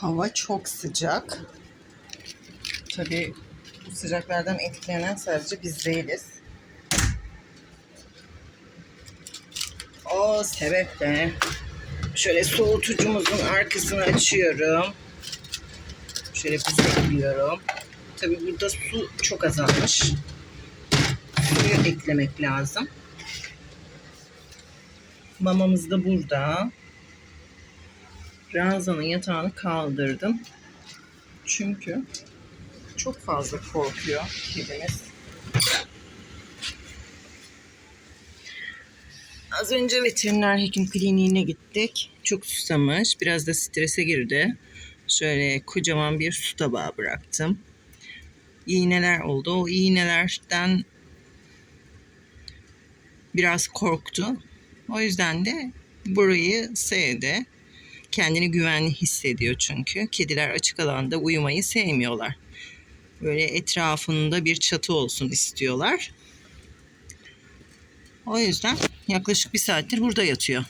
Hava çok sıcak. Tabii bu sıcaklardan etkilenen sadece biz değiliz. O sebeple şöyle soğutucumuzun arkasını açıyorum. Şöyle buz ekliyorum. Tabii burada su çok azalmış. Suyu eklemek lazım. Mamamız da burada. Ranzanın yatağını kaldırdım. Çünkü çok fazla korkuyor kedimiz. Az önce veteriner hekim kliniğine gittik. Çok susamış. Biraz da strese girdi. Şöyle kocaman bir su tabağı bıraktım. İğneler oldu. O iğnelerden biraz korktu. O yüzden de burayı sevdi. Kendini güvenli hissediyor çünkü. Kediler açık alanda uyumayı sevmiyorlar. Böyle etrafında bir çatı olsun istiyorlar. O yüzden yaklaşık bir saattir burada yatıyor.